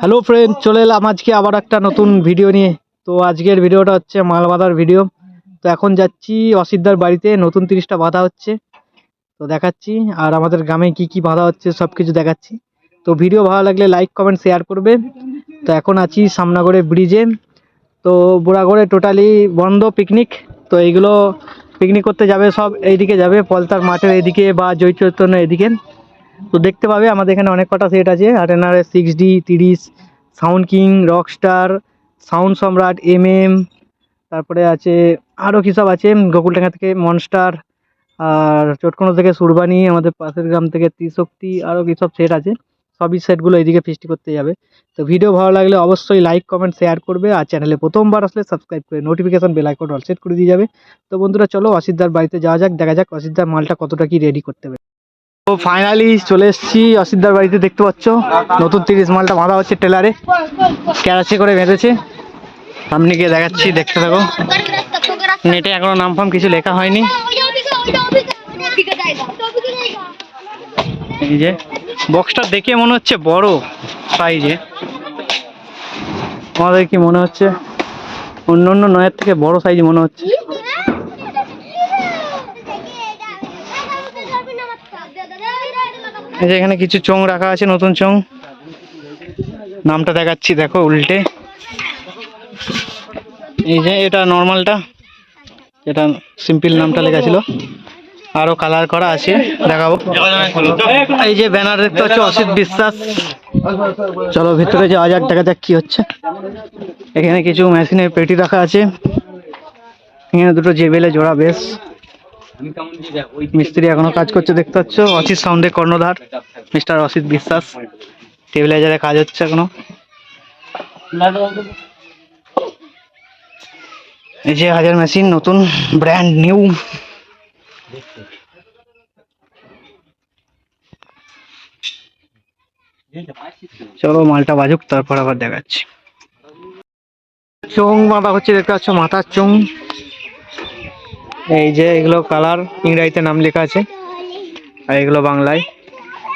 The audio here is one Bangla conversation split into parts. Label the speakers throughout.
Speaker 1: হ্যালো ফ্রেন্ড চলে এলাম আজকে আবার একটা নতুন ভিডিও নিয়ে। তো আজকের ভিডিওটা হচ্ছে মাল বাঁধার ভিডিও তো এখন যাচ্ছি অসিদ্ধার বাড়িতে, নতুন তিরিশটা বাঁধা হচ্ছে। তো দেখাচ্ছি, আর আমাদের গ্রামে কি কি বাঁধা হচ্ছে সব কিছু দেখাচ্ছি। তো ভিডিও ভালো লাগলে লাইক কমেন্ট শেয়ার করবে। তো এখন আছি সামনাগড়ে ব্রিজে। তো বুড়াগড়ে টোটালি বন্ধ পিকনিক তো এইগুলো পিকনিক করতে যাবে সব, এইদিকে যাবে, পলতার মাঠের এইদিকে বা জয় চৈতন্য এদিকে তো দেখতে পাবে, আমাদের এখানে অনেক কটা সেট আছে। আর আটেনার সিক্স ডি তিরিশ সাউন্ড কিং রকস্টার সাউন্ড সম্রাট এম এম তারপরে আছে আরও কী সব আছে? গোকুলডাঙ্গা থেকে মনস্টার আর চটকোনা থেকে সুরবানি আমাদের পাশের গ্রাম থেকে ত্রিশক্তি আরও কী সব সেট আছে। সবই সেটগুলো এইদিকে ফিস্টি করতে যাবে। তো ভিডিও ভালো লাগলে অবশ্যই লাইক কমেন্ট শেয়ার করবে। আর চ্যানেলে প্রথমবার আসলে সাবস্ক্রাইব করে notification bell icon all set করে দিয়ে যাবে। তো বন্ধুরা, চলো অসিদ্ধার বাড়িতে যাওয়া যাক, দেখা যাক অসিদ্ধার মালটা কতটা কি রেডি করতে হবে তো ফাইনালি চলে এসেছি অসিদ্ধার বাড়িতে, দেখতে পাচ্ছ? নতুন তিরিশ মালটা বাঁধা হচ্ছে টেলারে ক্যারাচে করে বেঁধেছে। সামনে গিয়ে দেখাচ্ছি, দেখতে থাকো। নেটে এখনও নাম ফাম কিছু লেখা হয়নি। এই যে বক্সটা দেখে মনে হচ্ছে বড় সাইজে আমাদের কি মনে হচ্ছে? অন্য অন্য নয়ের থেকে বড় সাইজ মনে হচ্ছে। এই যে এখানে কিছু চোং রাখা আছে, নতুন চোং নামটা দেখাচ্ছি, দেখো উল্টে। এই যে এটা নর্মালটা, এটা সিম্পল নামটা লেখা ছিল। আরও কালার করা আছে, দেখাবো। এই যে ব্যানার দেখতে হচ্ছে অসিত বিশ্বাস। চলো ভিতরে যাওয়া যাক, দেখা যাক কি হচ্ছে। এখানে কিছু মেশিনের পেটি রাখা আছে। এখানে দুটো জেবেলে জোড়া, বেশ। মিস্ত্রি এখনও কাজ করছে দেখতে পাচ্ছ? অসিত সাউন্ডে কর্ণধার মিস্টার অসিত বিশ্বাস। টেবিলাইজারে কাজ হচ্ছে এখনও। এই যে হাজার মেশিন নতুন ব্র্যান্ড নিউ চলো মালটা বাজুক তারপর আবার দেখাচ্ছি। চোং বাঁধা হচ্ছে দেখতে পাচ্ছ মাথার চোং। এই যে এগুলো কালার ইংরাজিতে নাম লেখা আছে। আর এগুলো বাংলায়।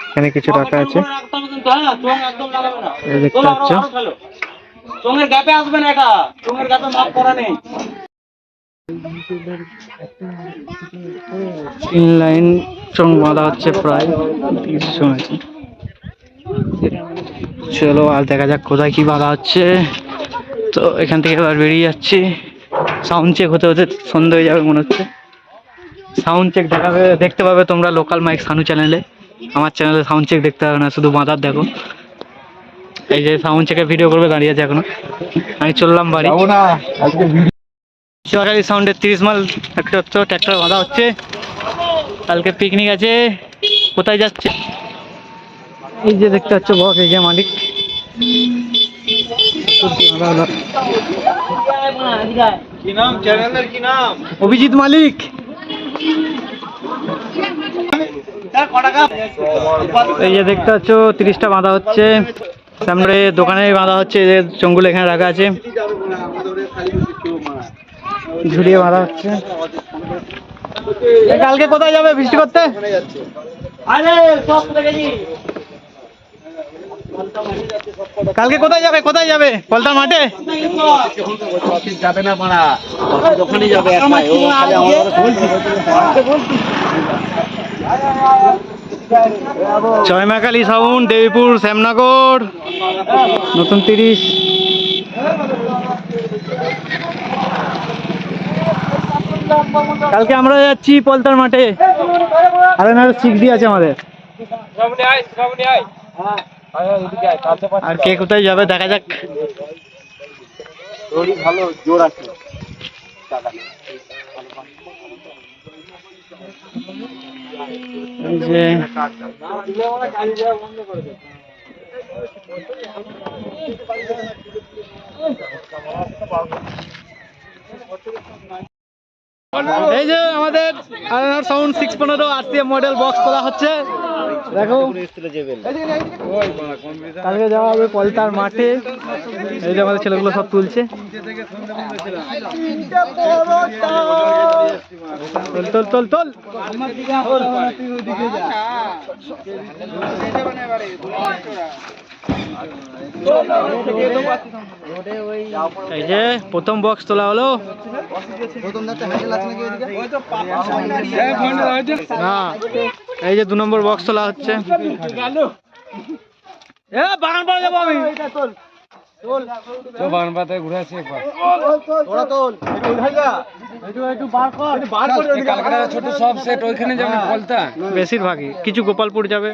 Speaker 1: এখানে কিছু রাখা আছে। দেখতে পাচ্ছ
Speaker 2: চোঙের গ্যাপে আসবে না এটা। চোঙের গ্যাপে মাপ করা নেই।
Speaker 1: তিন লাইন চোং বাঁধা হচ্ছে প্রায় তিরিশ চলো আর দেখা যাক কোথায় কি বাঁধা হচ্ছে। তো এখান থেকে এবার বেরিয়ে যাচ্ছি। সাউন্ড চেক হতে হতে সন্ধ্যে হয়ে যাবে মনে হচ্ছে। সাউন্ড চেক দেখাবে দেখতে পাবে তোমরা লোকাল মাইক সানু চ্যানেলে আমার চ্যানেলে সাউন্ড চেক দেখতে হবে না শুধু বাঁধার দেখো। এই যে সাউন্ড চেকের ভিডিও করবে দাঁড়িয়ে আছে এখনও। আমি চললাম বাড়ি। সরকারি সাউন্ডের তিরিশ মাল একটা হচ্ছে ট্র্যাক্টর বাঁধা হচ্ছে। কালকে পিকনিক আছে। কোথায় যাচ্ছে? এই যে দেখতে পাচ্ছ বস এই যে মালিক।
Speaker 2: কি নাম? চ্যানেলের কি নাম?
Speaker 1: অভিজিৎ মালিক। এই যে দেখতে পাচ্ছ তিরিশটা বাঁধা হচ্ছে। সামনে দোকানে বাঁধা হচ্ছে যে চঙ্গুলো এখানে রাখা আছে। ঝুলিয়ে বাঁধা হচ্ছে। কালকে কোথায় যাবে বৃষ্টি করতে?
Speaker 2: আরে সব
Speaker 1: কালকে কোথায় যাবে কোথায় যাবে? পলতার মাঠে?
Speaker 2: যাবে না মারা দোকানে যাবে
Speaker 1: জয়মাকালী সাউন্ড দেবীপুর শ্যামনগর। নতুন তিরিশ। কালকে আমরা যাচ্ছি পলতার মাঠে। আর না সিক্স ডি আছে আমাদের। আর কে কোথায় যাবে দেখা যাক।
Speaker 2: দড়ি ভালো জোর আছে।
Speaker 1: এই যে এই যে আমাদের সাউন্ড সিক্স পনেরো আরসিএম মডেল বক্স করা হচ্ছে। দেখো। কালকে যাওয়া হবে পলতার মাঠে। এই যে আমাদের ছেলেগুলো সব তুলছে। তোল তোল তোল তোল। এই যে, প্রথম বক্স তোলা হলো। না, এই যে দু নম্বর বক্স তোলা হচ্ছে। বাগান যাব আমি
Speaker 2: পাতায় একবার। কালকাটা ছোট সব সেট ওইখানে যাবে বলতা
Speaker 1: বেশিরভাগই। কিছু গোপালপুর যাবে।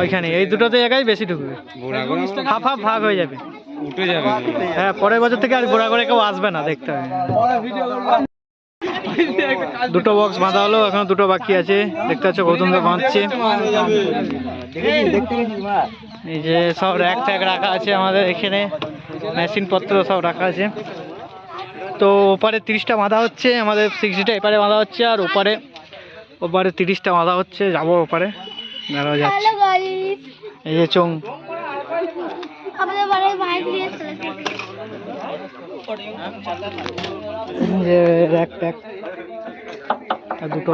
Speaker 1: ওইখানে। এই দুটোতে জায়গায় বেশি ঢুকবে। হাফ হাফ ভাগ হয়ে যাবে।
Speaker 2: উঠে যাবে।
Speaker 1: হ্যাঁ পরের বছর থেকে আর ঘোরা করে কেউ আসবে না দেখতে হবে। দুটো বক্স বাঁধা হলো, এখনও দুটো বাকি আছে। দেখতে পাচ্ছ গৌতম বাঁধছে। এই যে সব র্যাক ট্যাক রাখা আছে আমাদের এখানে। মেশিন পত্র সব রাখা আছে। তো ওপারে তিরিশটা বাঁধা হচ্ছে, আমাদের সিক্সটিটা এপারে বাঁধা হচ্ছে, আর ওপারে ওপারে তিরিশটা বাঁধা হচ্ছে, যাব ওপারে। দাঁড়াও যাচ্ছে। এই যে চোং যে র্যাক ট্যাক দুটো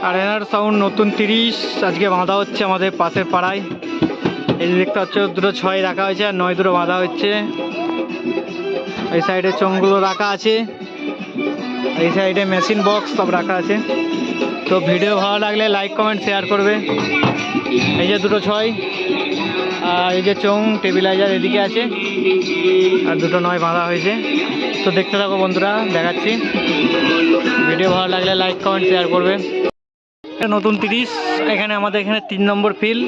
Speaker 1: আর এনার সাউন্ড নতুন তিরিশ, আজকে বাঁধা হচ্ছে আমাদের পাশের পাড়ায়। এই দেখতে পাচ্ছ, দুটো ছয় রাখা হয়েছে আর নয় দুটো বাঁধা হচ্ছে। এই সাইডে চোঙগুলো রাখা আছে। এই সাইডে মেশিন বক্স সব রাখা আছে। তো ভিডিও ভালো লাগলে লাইক কমেন্ট শেয়ার করবে। এই যে দুটো ছয়, আর এই যে চোং টেবিলাইজার এদিকে আছে। আর দুটো নয় বাঁধা হয়েছে। তো দেখতে থাকো বন্ধুরা, দেখাচ্ছি। ভিডিও ভালো লাগলে লাইক কমেন্ট শেয়ার করবে। নতুন তিরিশ, এখানে আমাদের এখানে তিন নম্বর ফিল্ড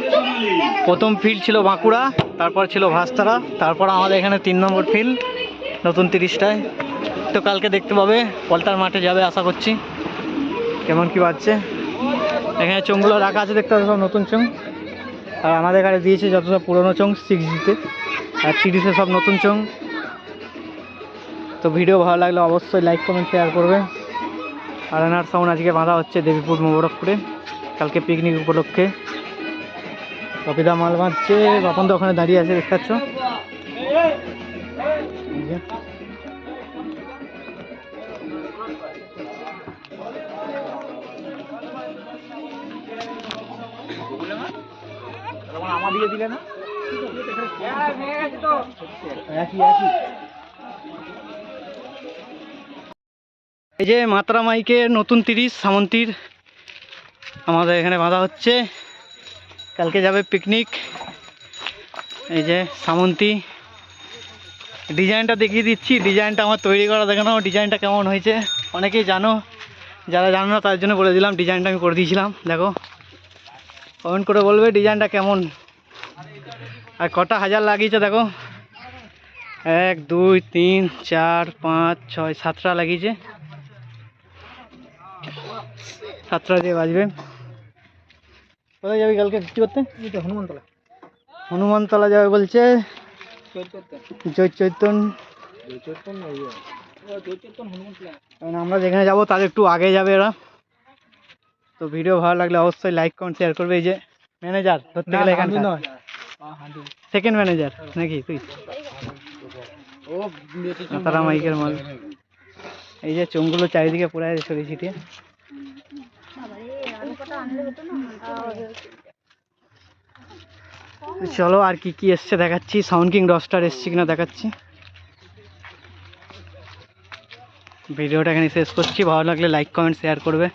Speaker 1: প্রথম ফিল্ড ছিল বাঁকুড়া, তারপর ছিল ভাস্তারা, তারপর আমাদের এখানে তিন নম্বর ফিল্ড নতুন তিরিশটায়। তো কালকে দেখতে পাবে, পলতার মাঠে যাবে আশা করছি। কেমন কি বাজছে? এখানে চোঙগুলো রাখা আছে, দেখতে পাবে সব নতুন চোঙ। আর আমাদের এখানে দিয়েছে যত সব পুরোনো চোঙ সিক্স জিতে আর তিরিশে সব নতুন চোঙ। তো ভিডিও ভালো লাগলে অবশ্যই লাইক কমেন্ট শেয়ার করবে। আর এনার সাউন্ড আজকে বাঁধা হচ্ছে দেবীপুর মোবারকপুরে। কালকে পিকনিক উপলক্ষে। কপিদা মাল বাঁধছে। বাপন তো ওখানে দাঁড়িয়ে আছে দেখতে পাচ্ছ? এই যে। এই যে মাত্রা মাইকের নতুন তিরিশ, সামন্তীর আমাদের এখানে বাঁধা হচ্ছে। কালকে যাবে পিকনিক এই যে সামন্তী। ডিজাইনটা দেখিয়ে দিচ্ছি। ডিজাইনটা আমার তৈরি করা, দেখে নাও ডিজাইনটা কেমন হয়েছে। অনেকেই জানো, যারা জানো না তার জন্য বলে দিলাম, ডিজাইনটা আমি করে দিয়েছিলাম। দেখো কমেন্ট করে বলবে ডিজাইনটা কেমন। আর কটা হাজার লাগিয়েছে, দেখো। এক, দুই, তিন, চার, পাঁচ, ছয়, সাতটা লাগিয়েছে। সাতটা দিয়ে বাজবে। কোথায় যাবি কালকে? কি করতে? হনুমানতলা। হনুমানতলা যাবে বলছে। জয় চৈতন্য। কারণ আমরা যেখানে যাব তার একটু আগে যাবে এরা। তো ভিডিও ভালো লাগলে অবশ্যই লাইক কমেন্ট শেয়ার করবে। এই যে ম্যানেজার ধরতে গেলে এখানে সেকেন্ড ম্যানেজার নাকি? তুই। তারা মাইকের মাল এই যে চোঙগুলো চারিদিকে পড়ে আছে ছড়িয়ে ছিটিয়ে। চলো আর কি কি এসছে দেখাচ্ছি। সাউন্ড কিং রস্টার এসছে কিনা দেখাচ্ছি। ভিডিওটা এখানে শেষ করছি। ভালো লাগলে লাইক কমেন্ট শেয়ার করবে।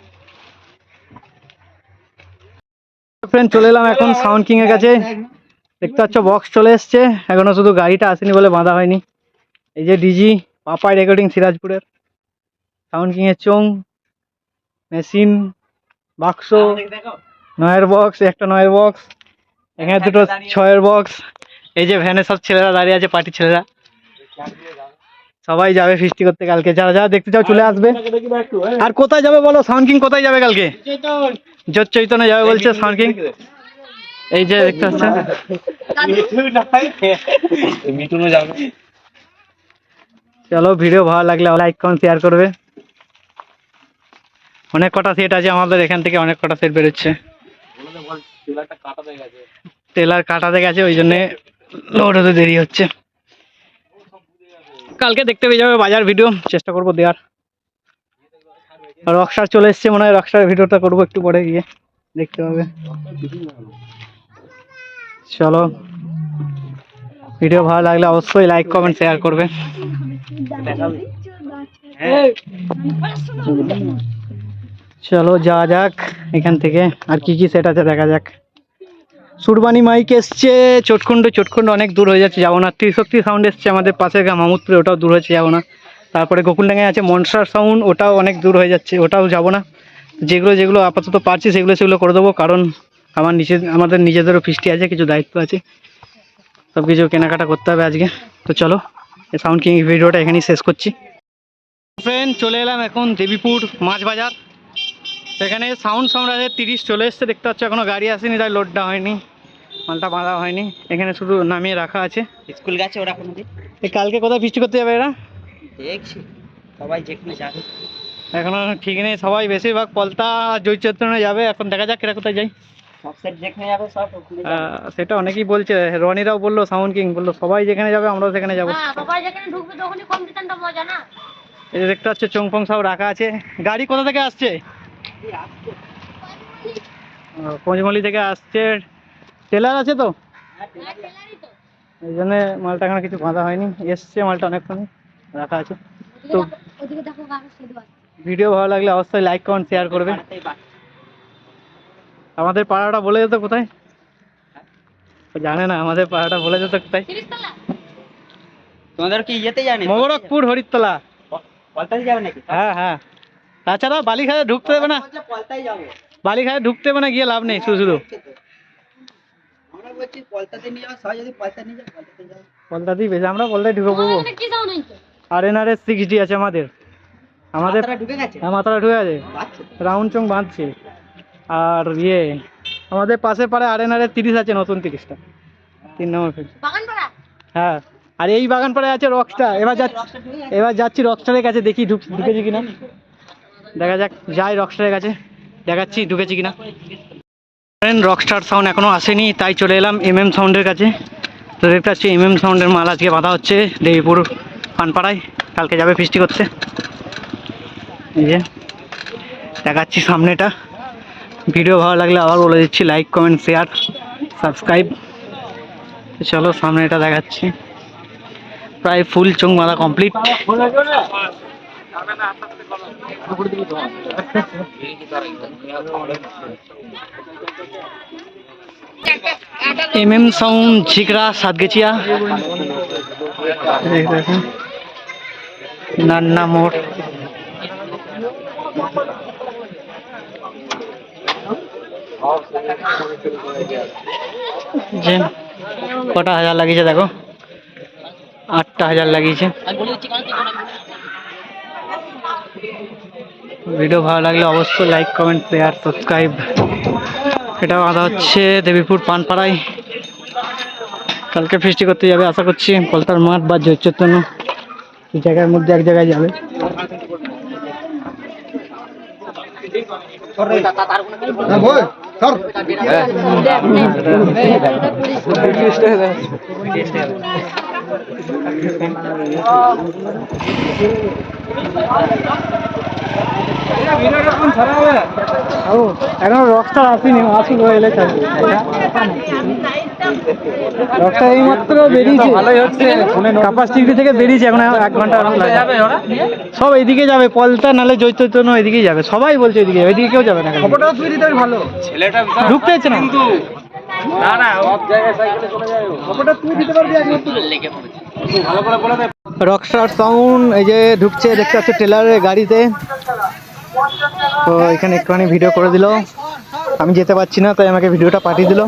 Speaker 1: ফ্রেন্ড চলে এলাম এখন সাউন্ড কিং এর কাছে। দেখতে পাচ্ছ বক্স চলে এসছে। এখনও শুধু গাড়িটা আসেনি বলে বাঁধা হয়নি। এই যে ডিজি পাপাই রেকর্ডিং সিরাজপুরের সাউন্ড কিং এর চোং মেশিন বাক্স নয়ের বক্স একটা নয়ের বক্স এখানে দুটো ছয়ের বক্স এই যে ভ্যানে সব ছেলেরা দাঁড়িয়ে আছে পার্টির ছেলেরা। সবাই যাবে ফিস্টি করতে কালকে। যারা যারা দেখতে চাও চলে আসবে। আর কোথায় যাবে বলো? সাউন্ড কিং কোথায় যাবে কালকে? জোর চৈতন্য যাবে বলছে সাউন্ড কিং এই যে দেখতে পাচ্ছেন চলো ভিডিও ভালো লাগলে লাইক কমেন্ট শেয়ার করবে। অনেক কটা সেট আছে, আমাদের এখান থেকে অনেক কটা সেট বেরোচ্ছে। টেলার কাটাতে গেছে, ওই জন্যে লোড হতে দেরি হচ্ছে। কালকে দেখতে পেয়ে যাবে বাজার ভিডিও চেষ্টা করব দেওয়ার। রকস্টার চলে এসছে মনে হয় রকস্টার ভিডিওটা করব একটু পরে গিয়ে, দেখতে হবে। চলো। ভিডিও ভালো লাগলে অবশ্যই লাইক কমেন্ট শেয়ার করবে। চলো যাওয়া যাক এখান থেকে। আর কি কি সেট আছে দেখা যাক। সুরবানি মাইক এসছে চটকুণ্ড চটকুণ্ড অনেক দূর হয়ে যাচ্ছে, যাব না। ত্রিশক্তি সাউন্ড এসছে আমাদের পাশের গ্রাম, মামুদপুরে, ওটাও দূর হয়েছে, যাব না। তারপরে গোকুলডাঙ্গায় আছে মনসার সাউন্ড ওটাও অনেক দূর হয়ে যাচ্ছে, ওটাও যাব না। যেগুলো যেগুলো আপাতত পারছি, সেগুলো সেগুলো করে দেবো, কারণ আমার নিজে, আমাদের নিজেদেরও ফিস্টি আছে, কিছু দায়িত্ব আছে। সব কিছু কেনাকাটা করতে হবে আজকে। তো চলো সাউন্ড কিং ভিডিওটা এখানেই শেষ করছি। ফ্রেন্ড চলে এলাম এখন দেবীপুর মাছ বাজার। সেখানে সাউন্ড সাউন্ড তিরিশ চলে এসছে দেখতে পাচ্ছ এখনও গাড়ি আসেনি তাই লোডটা হয়নি মালটা বাঁধা হয়নি এখানে শুধু নামিয়ে রাখা আছে।
Speaker 2: স্কুল গেছে ওরা কোনোদিন
Speaker 1: এই কালকে কোথায় ফিস্টি করতে যাবে এরা?
Speaker 2: দেখছি সবাই যেখানে যাবে।
Speaker 1: এখনও ঠিক নেই সবাই বেশিরভাগ পলতা জয়চৈতন্য যাবে এখন দেখা যাক এরা কোথায় যাই
Speaker 2: সেটা
Speaker 1: অনেকেই বলছে রনিরাও বলল সাউন্ড কিং বলল সবাই যেখানে যাবে আমরাও সেখানে যাব।
Speaker 3: হ্যাঁ সবাই যেখানে ঢুকবে তখনই কম্পিটিশনটা মজা
Speaker 1: এই দেখতে পাচ্ছ চংফং সব রাখা আছে। গাড়ি কোথা থেকে আসছে? পঞ্চমলি থেকে আসছে। টেলার আছে তো? এই জন্য মালটা এখনও কিছু বাঁধা হয়নি। এসছে মালটা অনেকক্ষণ রাখা আছে। তো ভিডিও ভালো লাগলে অবশ্যই লাইক কমেন্ট শেয়ার করবে আমাদের পাড়াটা বলে যেত কোথায়? জানে না আমাদের পাড়াটা বলে যেত কোথায়?
Speaker 2: তোমাদের কি ইয়েতে জানে
Speaker 1: মোবারকপুর হরিতলা
Speaker 2: যাবে নাকি?
Speaker 1: হ্যাঁ হ্যাঁ। তাছাড়া বালিখায় ঢুকতে দেবে না।
Speaker 2: পলতাই
Speaker 1: ঢুকতে দেবে না গিয়ে লাভ নেই শুধু শুধু।
Speaker 2: আমরা
Speaker 1: বেশি ঢুকে পড়ব। আর সিক্স ডি আছে আমাদের। আমাদের
Speaker 2: মাথাটা ঢুকে গেছে?
Speaker 1: হ্যাঁ মাথাটা ঢুকে আছে রাউন্ড চং বাঁধছে। আর ইয়ে আমাদের পাশে পাড়ে আর এন আর এস তিরিশ আছে নতুন তিরিশটা। তিন নম্বর ফিল্ড। হ্যাঁ আর এই বাগান পাড়ে আছে রকস্টার এবার যাচ্ছি এবার যাচ্ছি রকস্টারের কাছে দেখি ঢুক ঢুকেছি কিনা। দেখা যাক, যাই রকস্টারের কাছে দেখাচ্ছি, ঢুকেছি কিনা। রকস্টার সাউন্ড এখনও আসেনি, তাই চলে এলাম এম এম সাউন্ডের কাছে। তো দেখতে পাচ্ছি এম এম সাউন্ডের মাল আজকে বাঁধা হচ্ছে, দেবীপুর পানপাড়ায়, কালকে যাবে ফিস্টি করতে। এই যে, দেখাচ্ছি সামনেটা। ভিডিও ভালো লাগলে আবার বলে দিচ্ছি লাইক কমেন্ট শেয়ার সাবস্ক্রাইব চলো, সামনেটা দেখাচ্ছি। প্রায় ফুল চোখ মারা complete M M sound Jhikra Satgechhia. Nanna মোড়। যে কটা হাজার লাগিয়েছে দেখো, আটটা হাজার লাগিয়েছে। ভিডিও ভালো লাগলে অবশ্যই লাইক কমেন্ট শেয়ার সাবস্ক্রাইব এটা বাঁধা হচ্ছে দেবীপুর পানপাড়ায়। কালকে ফিস্টি করতে যাবে আশা করছি, কলতার মাঠ বা জয়চৈতন্য। এই জায়গার মধ্যে এক জায়গায় যাবে। এখন আসেনি এলে এই বেরিয়েছে ভালোই থেকে বেরিয়েছে এক ঘণ্টা সব এদিকে যাবে পলতা নালে জৈতন্য এদিকেই যাবে সবাই বলছে এদিকে এদিকে কেউ যাবে না
Speaker 2: ছেলেটা
Speaker 1: ঢুকতে হচ্ছে না রকস্টার সাউন্ড, এই যে ঢুকছে, দেখতে পাচ্ছি ট্রেলারের গাড়িতে। তো এখানে একটুখানি ভিডিও করে দিল। আমি যেতে পারছি না, তাই আমাকে ভিডিওটা পাঠিয়ে দিল।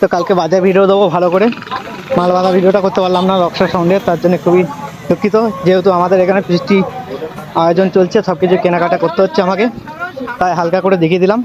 Speaker 1: তো কালকে বাজার ভিডিও দেবো ভালো করে। মাল বাঁধা ভিডিওটা করতে পারলাম না রক্সার সঙ্গে তার জন্য খুবই দুঃখিত। যেহেতু আমাদের এখানে বৃষ্টি আয়োজন চলছে সব কিছু কেনাকাটা করতে হচ্ছে আমাকে। তাই হালকা করে দেখিয়ে দিলাম।